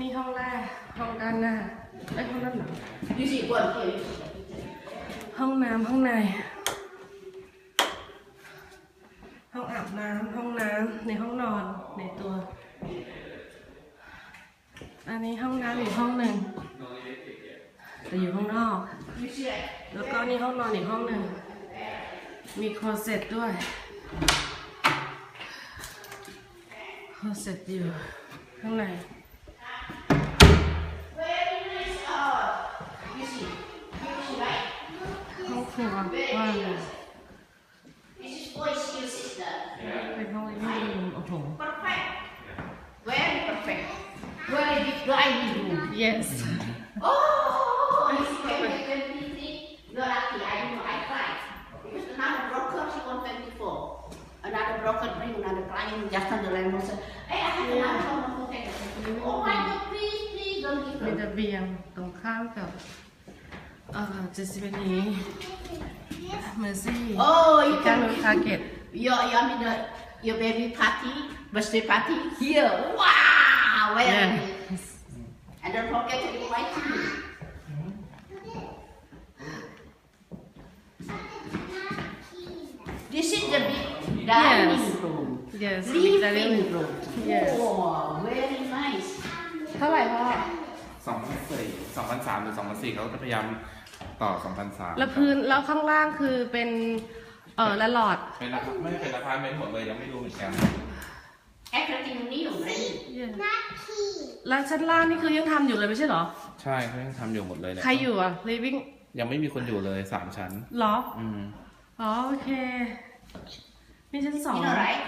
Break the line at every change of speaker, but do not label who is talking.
นี่ห้องแรกห้องด้านหน้าไอ้ห้องด้านหลัง
You see, one here.
ห้องน้ำห้องใน ห้องอาบน้ำห้องน้ำในห้องนอนในตัว อันนี้ห้องน้ำอีกห้องหนึ่งแต่อยู่ข้างนอก แล้วก็นี่ห้องนอนอีกห้องหนึ่ง มีคลเซ็ตด้วยคลเซ็ตอยู่ข้างใน
very nice. Uh, you see, you see, right?
ห้องครัวกว้างเลย
This is voice your sister.
เป็นห้องลิฟวิ่งรูมโอ้โห
Perfect. Very perfect. Very big dining room.
yes
Oh, you see, when you're 23, you're lucky. I don't know, I cried. Because another broker, she won 24. Another broker bring another client just on the line and said, hey, I have another one for that. Oh my God, please, please don't give
มี
her.
ระเบียง ตรงข้ามกับเอ่อเจสซี่นี้เมอร์ซี่
Oh, you
ข้าง
can
นู้นคาเก็ต
your your I mean, uh, your baby party, birthday party here. Wow, very
Yeah.
nice. And don't forget to invite me. This is the big dining
Yes.
room.
yes บิ๊กไดเร
Living
รู
room.
Yes.
Oh, very nice.
เท่าไหร่พ่อ
สองพันสี่สองพันสามหรือสองพันสี่เขาจะพยายาม ต่อสองพันสาม
แล้วพื้นแล้วข้างล่างคือเป็นเอ่อละหลอด
เป็นราคาไม่เป็นราคาเมนต์หมดเลยยังไม่รู้เหมือนกัน
Everything new, ready.
แล้วชั้นล่างนี่คือยังทำอยู่เลยไม่ใช่เหรอ
ใช่เขายังทำอยู่หมดเลยเนี่ย
ใครอยู่อะ living
ยังไม่มีคนอยู่เลยสามชั้น
เหรอ
อืม
อ๋อโอเค มีชั้นสอง
You know, right?